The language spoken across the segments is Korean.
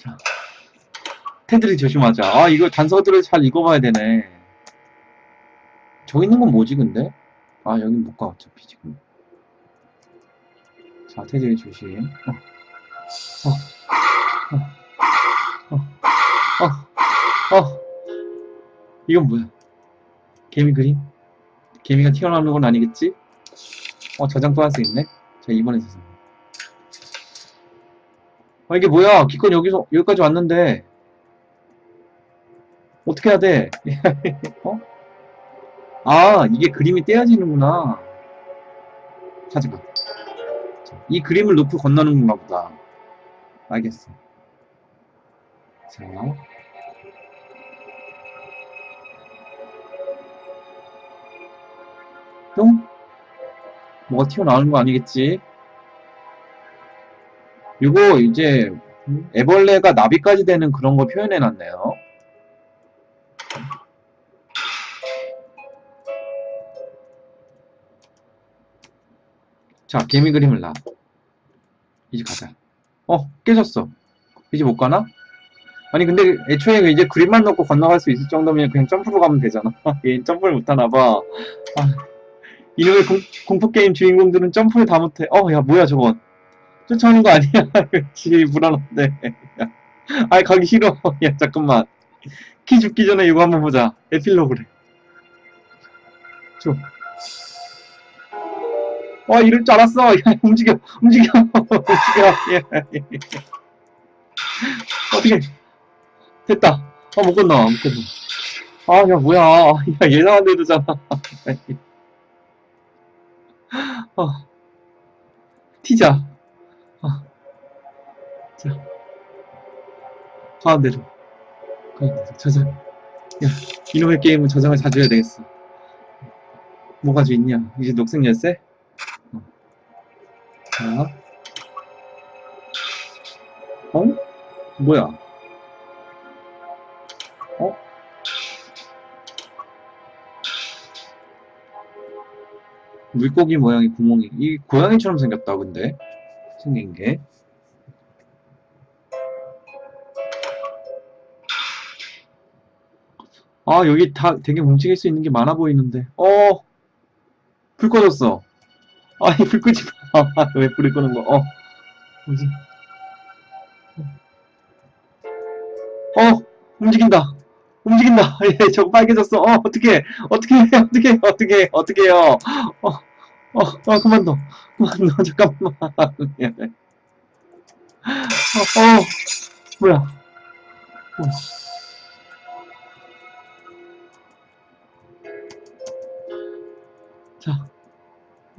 자. 테두리 조심하자. 아, 이거 단서들을 잘 읽어봐야 되네. 저기 있는 건 뭐지, 근데? 아, 여긴 못 가, 어차피 지금. 자, 테두리 조심. 어. 어. 어. 어. 어. 어. 이건 뭐야? 개미 그림? 개미가 튀어나오는 건 아니겠지? 어, 저장 또 할 수 있네? 자, 이번에 저장. 아, 이게 뭐야? 기껏 여기서, 여기까지 왔는데. 어떻게 해야 돼? 어? 아, 이게 그림이 떼어지는구나. 자, 이 그림을 놓고 건너는 건가 보다. 알겠어. 자. 뿅? 뭐가 튀어나오는 거 아니겠지? 이거 이제 애벌레가 나비까지 되는 그런 거 표현해 놨네요. 자, 개미 그림을 놔. 이제 가자. 어, 깨졌어. 이제 못 가나? 아니, 근데 애초에 이제 그림만 넣고 건너갈 수 있을 정도면 그냥 점프로 가면 되잖아. 얘 점프를 못하나봐. 아, 이놈의 공, 공포게임 주인공들은 점프를 다 못해. 어, 야, 뭐야, 저건. 쫓아오는 거 아니야? 그렇지, 불안한데. 야. 아이, 가기 싫어. 야, 잠깐만. 키 죽기 전에 이거 한번 보자. 에필로그래. 줘. 와, 이럴 줄 알았어. 야, 움직여, 움직여, 움직여. 야, 어떻게. 됐다. 아, 못 건너, 못 건너. 아, 야, 뭐야. 야, 예상한 대로잖아. 어. 튀자. 어. 자. 가운데로. 가운데로. 저장. 야, 이놈의 게임은 저장을 자주 해야 되겠어. 뭐 가지고 있냐? 이제 녹색 열쇠? 어. 자. 어? 뭐야? 어? 물고기 모양의 구멍이 이 고양이처럼 생겼다 근데 생긴 게 아, 여기 다 되게 움직일 수 있는 게 많아 보이는데. 어, 불 꺼졌어. 아니, 불 끄지 마. 왜 불을 끄는 거? 어, 뭐지? 어, 움직인다. 움직인다. 예, 저거 빨개졌어. 어, 어떻게, 어떻게, 어떻게, 어떻게, 어떻게 해요? 어, 어, 어, 그만 둬. 그만 둬. 잠깐만. 예. 어, 어, 뭐야. 어.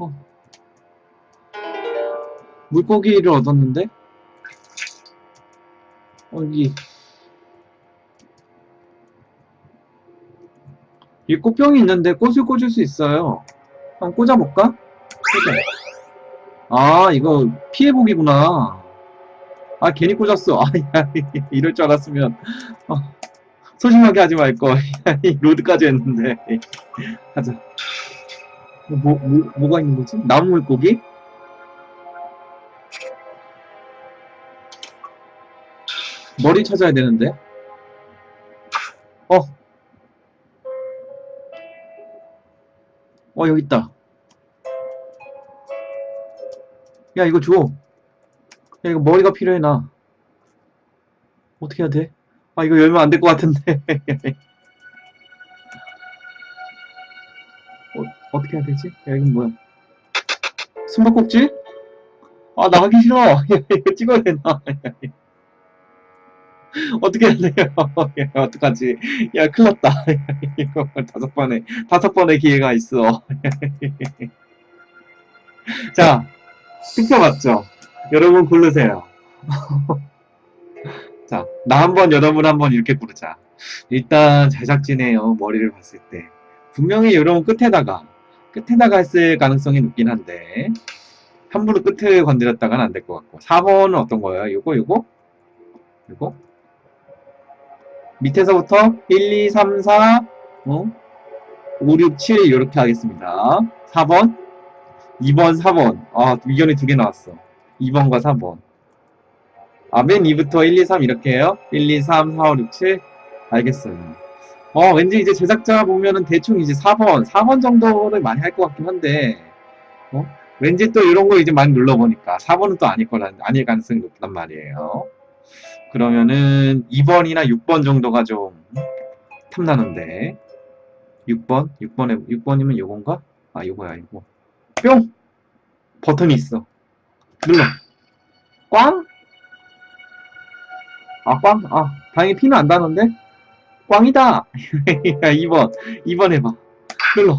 어. 물고기를 얻었는데? 어, 여기. 이 꽃병이 있는데 꽃을 꽂을 수 있어요. 한번 꽂아볼까? 꽂아. 아, 이거 피해보기구나. 아, 괜히 꽂았어. 아, 야, 이럴 줄 알았으면. 어, 소심하게 하지 말걸. 로드까지 했는데. 가자. 뭐, 뭐, 뭐가 있는 거지? 나무 물고기? 머리 찾아야 되는데. 어. 어, 여기 있다. 야, 이거 줘. 야, 이거 머리가 필요해, 나. 어떻게 해야 돼? 아, 이거 열면 안 될 것 같은데. 어, 어떻게 해야 되지? 야, 이건 뭐야? 숨바꼭질? 아, 나 하기 싫어. 야, 이거 찍어야 되나? 어떻게 해야 돼요? 야, 어떡하지? 야, 큰일 났다. 이거 다섯 번에, 다섯 번의 기회가 있어. 자, 맞죠? 여러분 고르세요. 자, 나 한 번, 여러분 한 번 이렇게 부르자. 일단 제작진의 머리를 봤을 때 분명히 여러분 끝에다가 끝에다가 했을 가능성이 높긴 한데 함부로 끝을 건드렸다가는 안 될 것 같고 4번은 어떤 거예요? 요거 요거? 요거? 밑에서부터 1, 2, 3, 4, 어? 5, 6, 7 이렇게 하겠습니다. 4번, 2번, 4번. 아, 의견이 두 개 나왔어. 2번과 4번. 아, 맨 2부터 1, 2, 3 이렇게 해요? 1, 2, 3, 4, 5, 6, 7? 알겠어요. 어, 왠지 이제 제작자 보면은 대충 이제 4번, 4번 정도를 많이 할 것 같긴 한데, 어? 왠지 또 이런 거 이제 많이 눌러보니까 4번은 또 아닐 거란, 아닐 가능성이 높단 말이에요. 그러면은 2번이나 6번 정도가 좀 탐나는데, 6번? 6번에, 6번이면 요건가? 아, 요거야, 이거. 뿅! 버튼이 있어. 눌러. 꽝? 아, 꽝? 아, 다행히 피는 안 다는데? 꽝이다! 야, 2번. 2번 해봐. 눌러.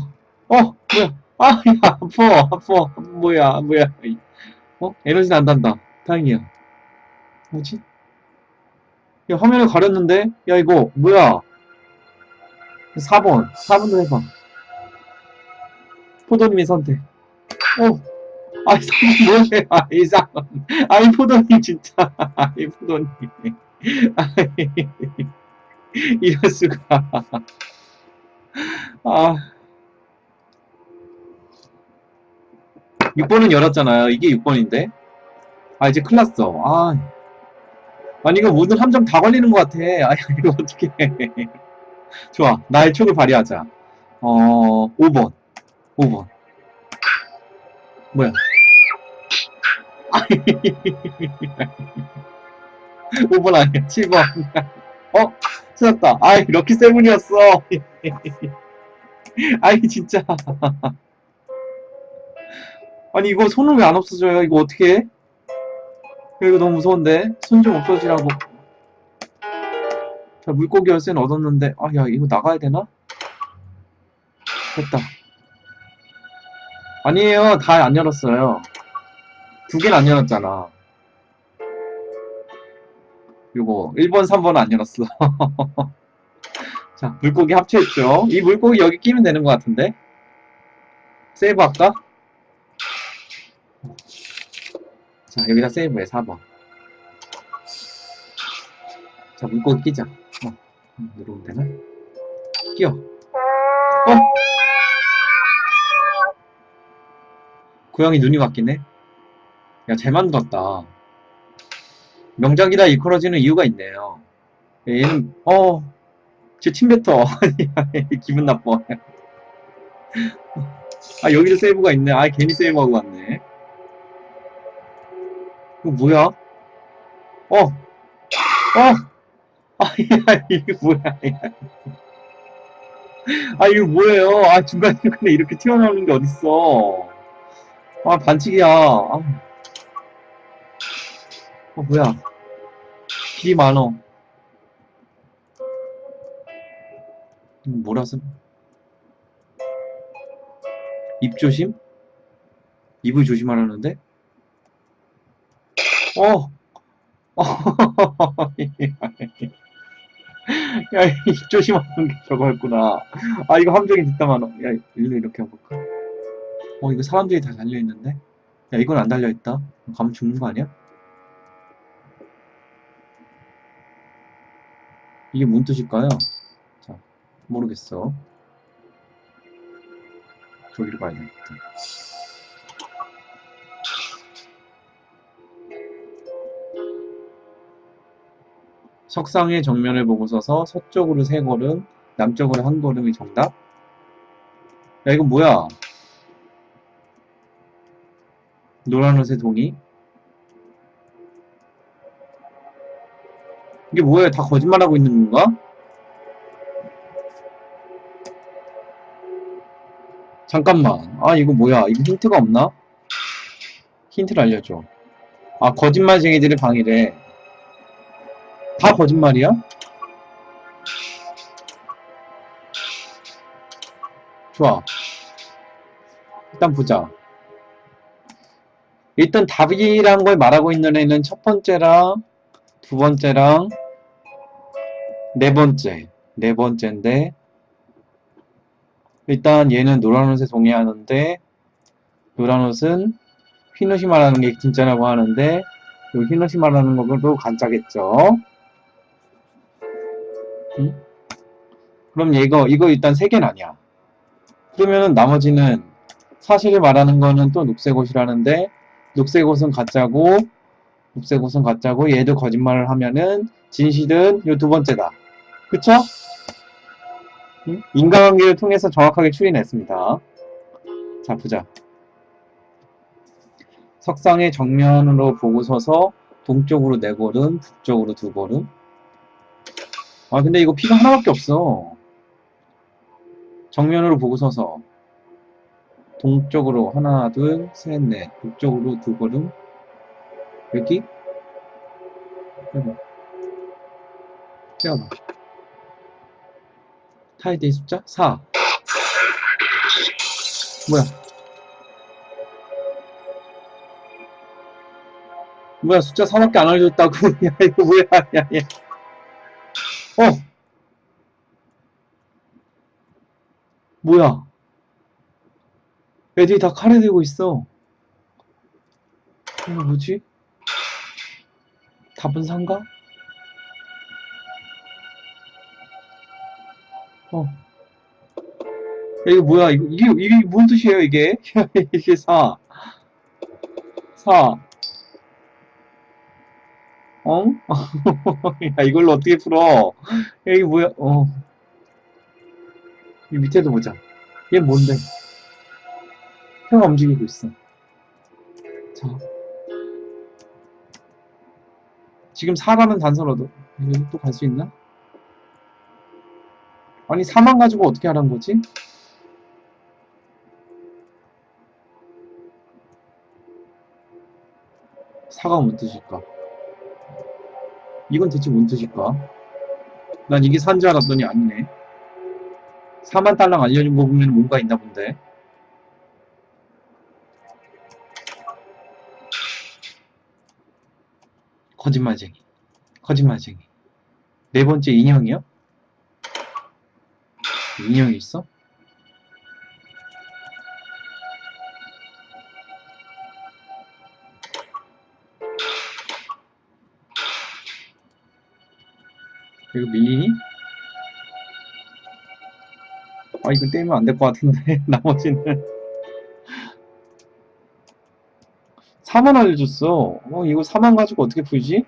어, 뭐야. 아, 야, 아파, 아파. 뭐야, 뭐야. 어? 에너지는 안 단다. 다행이야. 뭐지? 야, 화면을 가렸는데? 야, 이거, 뭐야. 4번. 4번도 해봐. 포도님이 선택. 어. 아이, 4번 뭐해. 아이, 4번. 아이, 포도님, 진짜. 아이, 포도님. 아이, 이럴 수가. 아. 6번은 열었잖아요. 이게 6번인데. 아, 이제 큰일 났어. 아. 아니, 이거 모든 함정 다 걸리는 것 같아. 아, 이거 어떻게 좋아. 나의 촉을 발휘하자. 어, 5번. 5번. 뭐야? 5번 아니야. 7번. 어? 찾았다. 아이, 럭키 세븐이었어. 아이, 진짜. 아니, 이거 손은 왜 안 없어져요? 이거 어떻게 해? 야, 이거 너무 무서운데? 손 좀 없어지라고. 자, 물고기 열쇠는 얻었는데, 아, 야, 이거 나가야 되나? 됐다. 아니에요. 다 안 열었어요. 두 개는 안 열었잖아. 요거 1번, 3번은 안 열었어. 자, 물고기 합체했죠. 이 물고기 여기 끼면 되는 것 같은데. 세이브 할까? 자, 여기다 세이브해, 4번. 자, 물고기 끼자. 어, 음, 누르면 되나? 끼워. 어? 고양이 눈이 바뀌네? 야, 잘 만들었다. 명작이라 일컬어지는 이유가 있네요. 얘는, 어, 제 침 뱉어. 기분 나빠. 아, 여기도 세이브가 있네. 아, 괜히 세이브하고 왔네. 이거 뭐야? 어! 어! 아, 야, 이게 뭐야, 야. 아, 이거 뭐예요? 아, 중간 중간에 이렇게 튀어나오는 게 어딨어. 아, 반칙이야. 아. 어, 뭐야. 길이 많어. 음, 뭐라서? 입 조심? 입을 조심하라는데? 어! 어! 야, 입 조심하는 게 저거였구나. 아, 이거 함정이 뒷담 많어. 야, 일로 이렇게 해볼까? 어, 이거 사람들이 다 달려있는데? 야, 이건 안 달려있다. 가면 죽는 거 아니야? 이게 뭔 뜻일까요? 자, 모르겠어. 저기로 가야 되겠다. 석상의 정면을 보고 서서 서쪽으로 세 걸음, 남쪽으로 한 걸음이 정답? 야, 이거 뭐야? 노란 옷의 동이? 이게 뭐야? 다 거짓말하고 있는 건가? 잠깐만. 아, 이거 뭐야? 이거 힌트가 없나? 힌트를 알려줘. 아, 거짓말쟁이들의 방이래. 다 거짓말이야? 좋아. 일단 보자. 일단 답이란 걸 말하고 있는 애는 첫 번째랑 두 번째랑 네 번째. 네 번째인데 일단 얘는 노란 옷에 동의하는데 노란 옷은 말하는 게 진짜라고 하는데 흰 옷이 말하는 것도 가짜겠죠. 응? 그럼 이거 이거 일단 세 개는 아니야. 그러면은 나머지는 사실을 말하는 거는 또 녹색 옷이라는데 녹색 옷은 가짜고 녹색 옷은 가짜고 얘도 거짓말을 하면은 진실은 요 두 번째다. 그쵸? 응? 인과관계를 통해서 정확하게 추리냈습니다. 자, 보자. 석상의 정면으로 보고 서서 동쪽으로 네 걸음, 북쪽으로 두 걸음. 아, 근데 이거 피가 하나밖에 없어. 정면으로 보고 서서 동쪽으로 하나, 둘, 셋, 넷. 북쪽으로 두 걸음. 여기? 해봐. 빼어봐. 타이드의 숫자? 4. 뭐야? 뭐야, 숫자 4밖에 안 알려줬다고. 야, 이거 뭐야, 야, 야. 어! 뭐야? 애들이 다 칼에 들고 있어. 이거 뭐지? 답은 상가? 어. 야, 이거 뭐야? 이거, 이게, 이게 뭔 뜻이에요, 이게? 이게 4. 4. 어? 야, 이걸로 어떻게 풀어? 야, 이게 뭐야? 어. 이 밑에도 보자. 얘 뭔데? 혀가 움직이고 있어. 자. 지금 4라는 단서로 도 여기 또갈 수 있나? 아니 4만 가지고 어떻게 하라는 거지? 사가 뭔 뜻일까? 이건 대체 뭔 뜻일까? 난 이게 산줄 알았더니 아니네. 4만 달랑 알려준 거 보면 뭔가 있나 본데. 거짓말쟁이. 거짓말쟁이. 네 번째 인형이요? 인형이 있어? 이거 밀리니? 아, 이거 떼면 안 될 것 같은데, 나머지는. 4만 알려줬어. 어, 이거 4만 가지고 어떻게 풀지?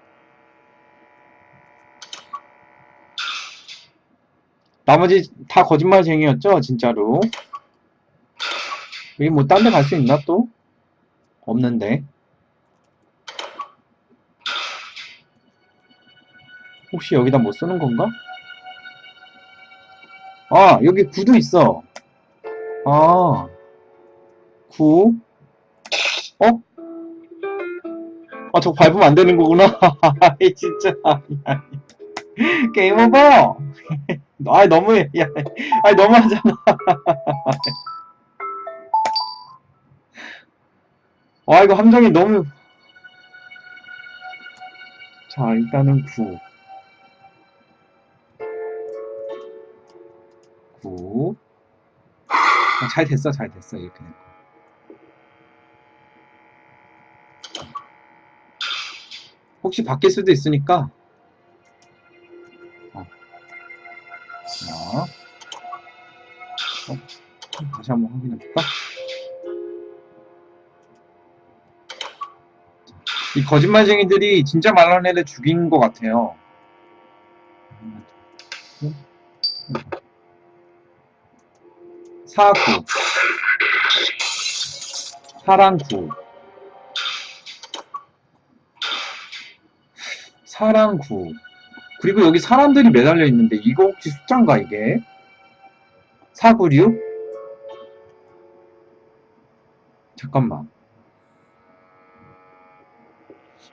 나머지 다 거짓말쟁이였죠, 진짜로. 여기 뭐 딴 데 갈 수 있나 또? 없는데. 혹시 여기다 뭐 쓰는 건가? 아, 여기 9도 있어. 아, 9. 어? 아, 저거 밟으면 안 되는 거구나. 진짜. 게임 오버! 아, 너무해. 야, 아, 너무하잖아. 와, 이거 함정이 너무. 자, 일단은 9. 9. 아, 잘 됐어, 잘 됐어. 이렇게 된 거. 혹시 바뀔 수도 있으니까. 다시 한번 확인해 볼까? 이 거짓말쟁이들이 진짜 말하는 애를 죽인 것 같아요. 사구 사랑구 사랑구 그리고 여기 사람들이 매달려 있는데 이거 혹시 숫자인가 이게? 496? 잠깐만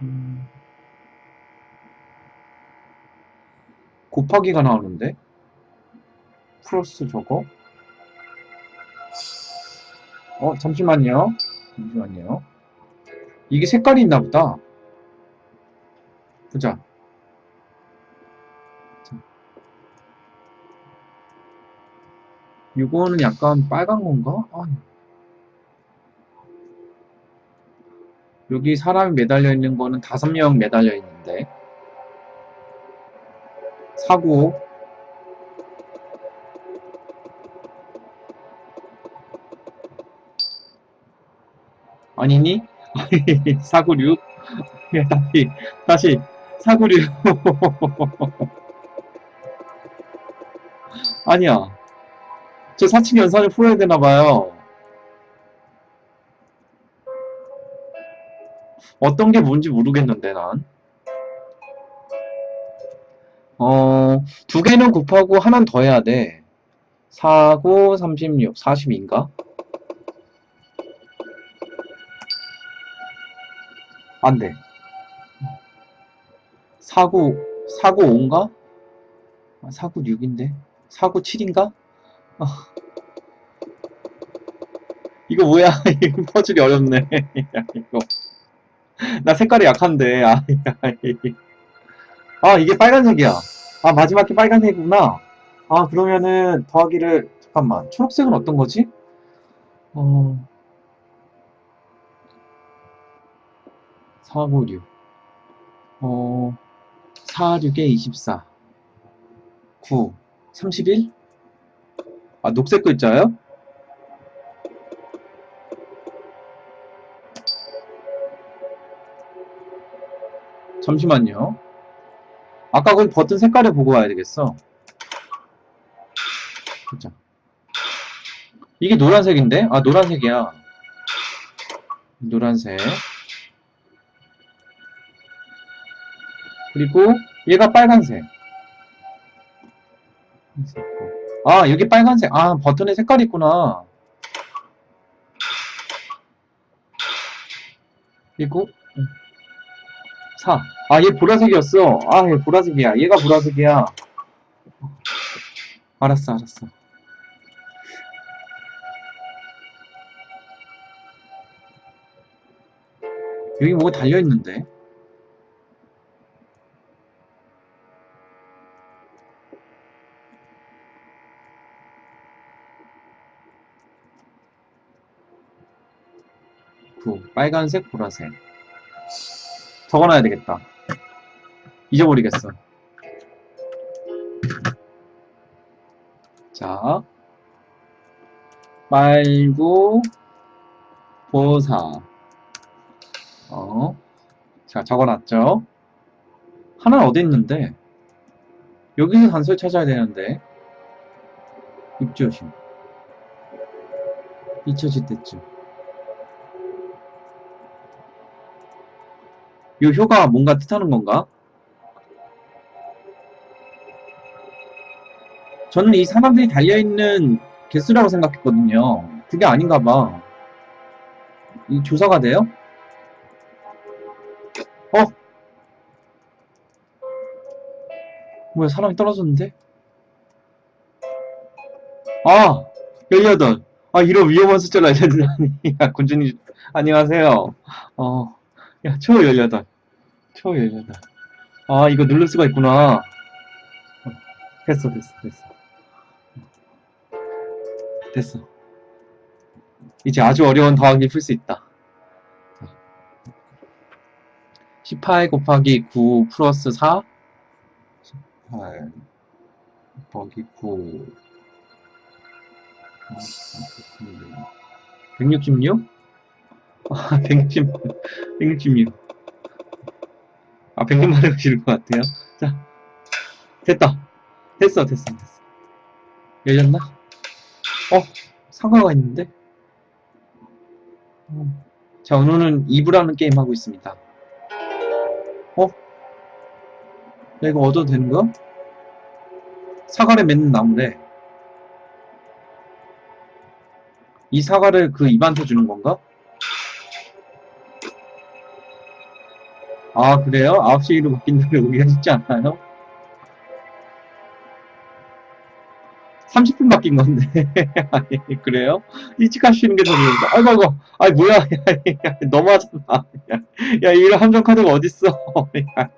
음, 곱하기가 나오는데? 플러스 저거? 어, 잠시만요. 잠시만요. 이게 색깔이 있나 보다. 보자. 자. 이거는 약간 빨간 건가? 아. 여기 사람이 매달려 있는 거는 다섯 명 매달려 있는데. 사고. 아니니? 496? 예, 다시, 다시, 사구류. 아니야. 저 사칙 연산을 풀어야 되나봐요. 어떤 게 뭔지 모르겠는데, 난. 어, 두 개는 곱하고 하나는 더 해야 돼. 4, 9, 36, 42인가? 안 돼. 49, 495인가? 496인데? 497인가? 아. 이거 뭐야? 이거 퍼즐이 어렵네. 야, 이거. 나 색깔이 약한데. 아, 이게 빨간색이야. 아, 마지막 게 빨간색이구나. 아, 그러면은 더하기를, 잠깐만. 초록색은 어떤 거지? 어, 496. 어, 4, 6에 24. 9, 31? 아, 녹색 글자요? 잠시만요. 아까 그 버튼 색깔을 보고 와야 되겠어. 그죠? 이게 노란색인데? 아, 노란색이야. 노란색. 그리고 얘가 빨간색. 아, 여기 빨간색. 아, 버튼에 색깔이 있구나. 그리고 4. 아, 얘 보라색이었어. 아, 얘 보라색이야. 얘가 보라색이야. 알았어, 알았어. 여기 뭐가 달려있는데? 구, 빨간색, 보라색. 적어놔야 되겠다. 잊어버리겠어. 자, 말고, 보사. 어, 자, 적어놨죠? 하나는 어디 있는데? 여기서 단서를 찾아야 되는데. 입조심. 잊혀질 때쯤. 이 효가 뭔가 뜻하는 건가? 저는 이 사람들이 달려있는 개수라고 생각했거든요. 그게 아닌가 봐. 이 조사가 돼요? 어? 뭐야, 사람이 떨어졌는데? 아! 18. 아, 이런 위험한 숫자를 알려주다니. 야, 군주님, 안녕하세요. 어, 야, 초 18. 초 18. 아, 이거 누를 수가 있구나. 어, 됐어, 됐어, 됐어. 됐어. 이제 아주 어려운 더하기 풀 수 있다. 18 곱하기 9 플러스 4 18 곱하기 9 166? 아, 160, 166. 아, 100만 원 싫을 것 같아요. 자, 됐다. 됐어, 됐어, 됐어. 열렸나? 어, 상가가 있는데? 어. 자, 오늘은 이브라는 게임 하고 있습니다. 어? 야, 이거 얻어도 되는 거야? 사과를 맺는 나무래. 이 사과를 그 입한테 주는 건가? 아, 그래요? 9시로 바뀐다는데 오기가 쉽지 않나요? 30분 바뀐 건데. 아니, 그래요? 일찍 가시는 게 더 좋은데. 아이고, 아이고. 아이, 뭐야. 너무하잖아. 야, 야, 이런 함정 카드가 어딨어. 야.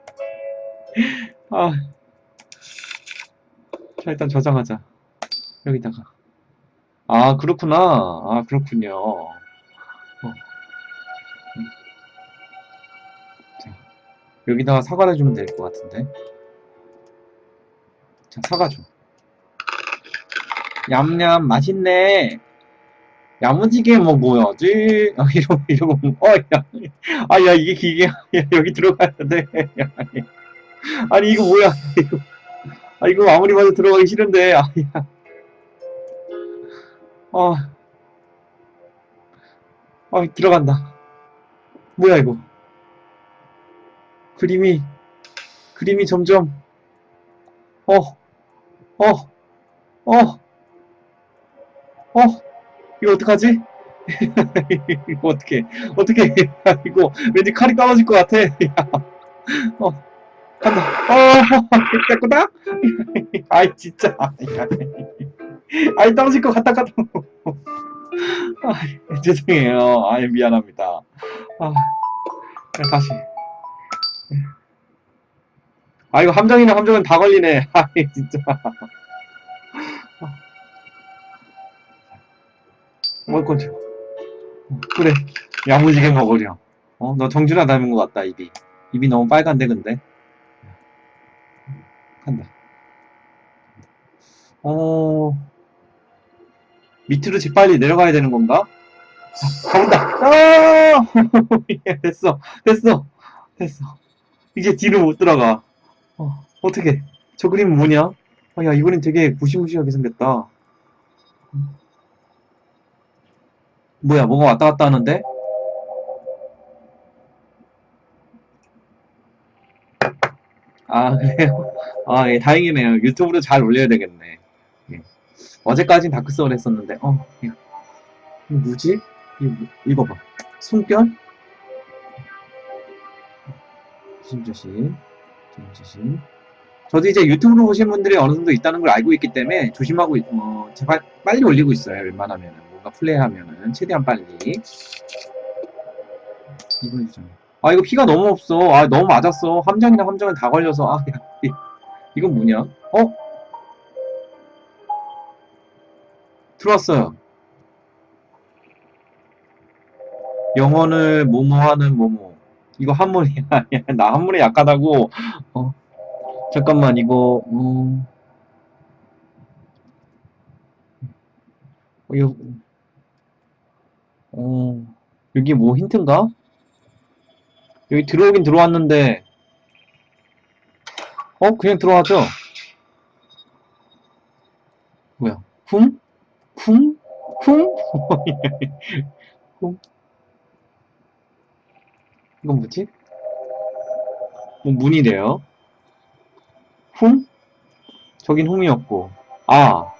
아. 자, 일단 저장하자. 여기다가. 아, 그렇구나. 아, 그렇군요. 여기다가 사과를 주면 될 것 같은데. 자, 사과 줘. 얌얌, 맛있네. 야무지게 뭐 뭐야지? 아, 이러고 이러고 어, 야, 아, 야 이게 기계 야, 여기 들어가야 돼. 야, 아니 이거 뭐야? 이거, 아 이거 아무리 봐도 들어가기 싫은데. 아, 야. 어, 어 들어간다. 뭐야 이거? 그림이 그림이 점점 어, 어, 어, 어, 이거 어떡하지? 이거 어떻게, 어떻게, 이거 왠지 칼이 떨어질 것 같아. 야, 어, 간다. 어, 됐구나? 아이, 진짜. 야, 아이, 떨어질 것 같다, 같다. 아, 죄송해요. 아이, 미안합니다. 아, 다시. 아, 이거 함정이나 함정은 다 걸리네. 아이, 진짜. 건지. 어, 그래. 야무지게 먹으려. 어, 너 정준하 닮은 것 같다, 입이. 입이 너무 빨간데, 근데. 간다. 어, 밑으로 재빨리 내려가야 되는 건가? 자, 가본다. 아! 예, 됐어. 됐어. 됐어. 이제 뒤로 못 들어가. 어, 어떻게? 저 그림은 뭐냐? 아, 야, 이 그림 되게 무시무시하게 생겼다. 뭐야, 뭐가 왔다 갔다 하는데? 아, 그래요? 아, 예, 다행이네요. 유튜브로 잘 올려야 되겠네. 예. 어제까진 다크소울 했었는데, 어, 예. 이거 뭐지? 이거, 뭐- 읽어봐. 숨결? 조심조심. 조심조심. 저도 이제 유튜브로 보신 분들이 어느 정도 있다는 걸 알고 있기 때문에 조심하고, 있- 어, 제발 빨리 올리고 있어요. 웬만하면은. 뭔가 플레이하면은. 최대한 빨리. 이번에 주잖아. 아, 이거 피가 너무 없어. 아, 너무 맞았어. 함정이랑 함정은 다 걸려서. 아, 야, 이- 이건 뭐냐? 어? 들어왔어요. 영혼을 모모하는 모모. 이거 한문이야. 야, 나 한문에 약하다고. 어. 잠깐만, 이거, 음. 어, 이거, 어, 여기 뭐 힌트인가? 여기 들어오긴 들어왔는데, 어, 그냥 들어가죠? 뭐야? 훔? 훔? 훔? 훔? 이건 뭐지? 뭐 문이래요. 훔? 저긴 훔이었고. 아.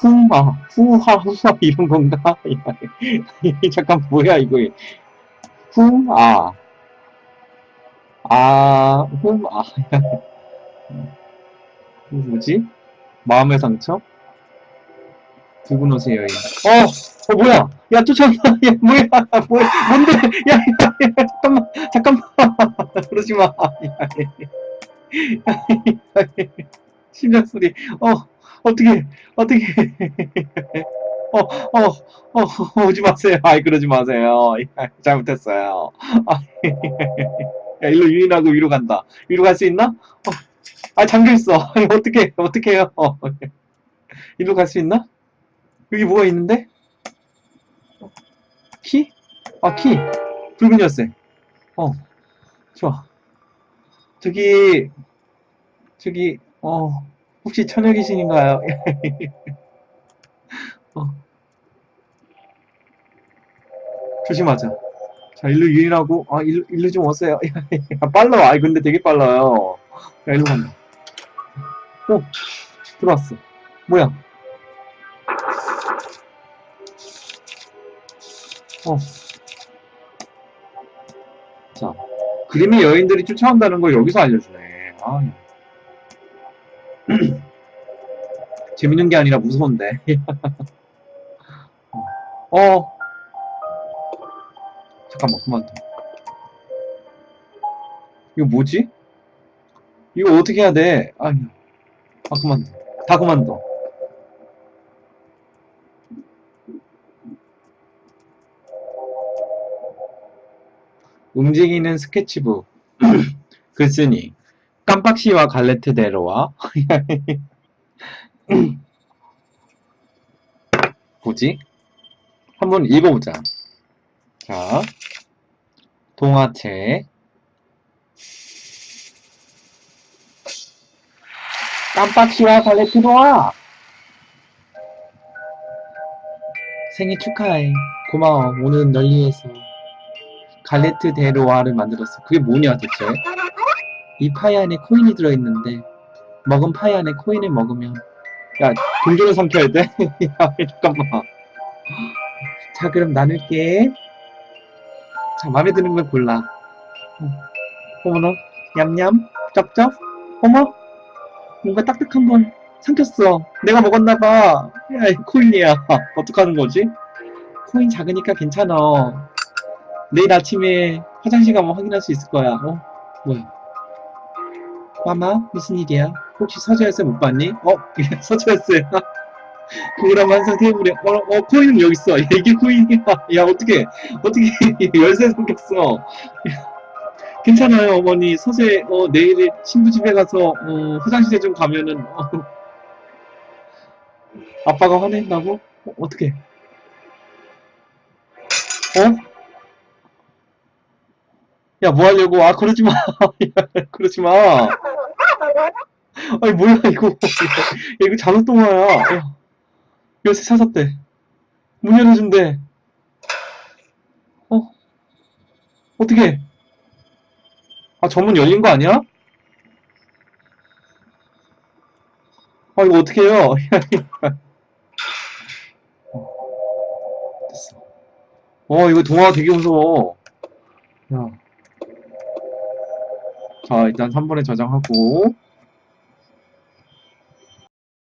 훔, 아, 후하, 후하, 이런 건가? 잠깐, 뭐야, 이거. 훔, 아. 아, 훔, 아. 뭐지? 마음의 상처? 옷의 여인. 어! 어, 뭐야! 야, 쫓아온다! 야, 뭐야! 뭐야! 뭔데! 야, 야, 야, 잠깐만! 잠깐만! 그러지 마! 야, 야, 야, 심장 소리. 어, 어떻게, 어떻게. 어, 어, 어, 오지 마세요. 아이, 그러지 마세요. 야, 잘못했어요. 아, 야, 일로 유인하고 위로 간다. 위로 갈 수 있나? 어, 아, 잠겨있어. 어떻게, 어떻게 해요? 어, 일로 갈 수 있나? 여기 뭐가 있는데? 키? 아, 키. 붉은 열쇠. 어, 좋아. 저기, 저기, 어, 혹시 처녀 귀신인가요? 어. 조심하자. 자, 일로 유인하고, 아, 일로, 일로 좀 오세요. 야, 빨라. 아이, 근데 되게 빨라요. 야, 일로 간다. 오, 들어왔어. 뭐야? 어. 자, 그림의 여인들이 쫓아온다는 걸 여기서 알려주네. 아, 야. 재밌는 게 아니라 무서운데. 어. 잠깐만, 그만둬. 이거 뭐지? 이거 어떻게 해야 돼? 아, 아, 그만둬. 다 그만둬. 움직이는 스케치북. 글쓰니. 깜빡시와 갈레트 데로와. 뭐지? 한번 읽어보자. 자, 동화책. 깜빡이와 갈레트로 와! 생일 축하해. 고마워. 오늘은 널 위해서. 갈레트 데 로아를 만들었어. 그게 뭐냐, 대체? 이 파이 안에 코인이 들어있는데, 먹은 파이 안에 코인을 먹으면, 야, 동전을 삼켜야 돼? 야, 잠깐만. 자, 그럼 나눌게. 자, 마음에 드는 걸 골라. 어, 어머나, 냠냠, 쩝쩝, 어머, 뭔가 딱딱한 걸 삼켰어. 내가 먹었나봐. 야, 이 코인이야. 어떡하는 거지? 코인 작으니까 괜찮아. 내일 아침에 화장실 가면 확인할 수 있을 거야. 어? 뭐야? 마마, 무슨 일이야? 혹시 서재에서 못 봤니? 어? 서재였어요. 그거라면 항상 테이블에, 어, 어, 코인은 여기 있어. 야, 이게 코인이야. 야, 어떻게, 어떻게 열쇠 생겼어. 괜찮아요, 어머니. 서재, 어, 내일 친구 집에 가서, 어, 화장실에 좀 가면은, 어, 아빠가 화낸다고? 어, 어떻게? 어? 야, 뭐 하려고? 아, 그러지 마. 야, 그러지 마. 아니, 뭐야, 이거. 야, 이거 잔혹동화야. 야, 열쇠 찾았대. 문 열어준대. 어? 어떻게? 아, 저 문 열린 거 아니야? 아, 이거 어떻게 해요? 어, 이거 동화 되게 무서워. 야. 자, 일단 3번에 저장하고.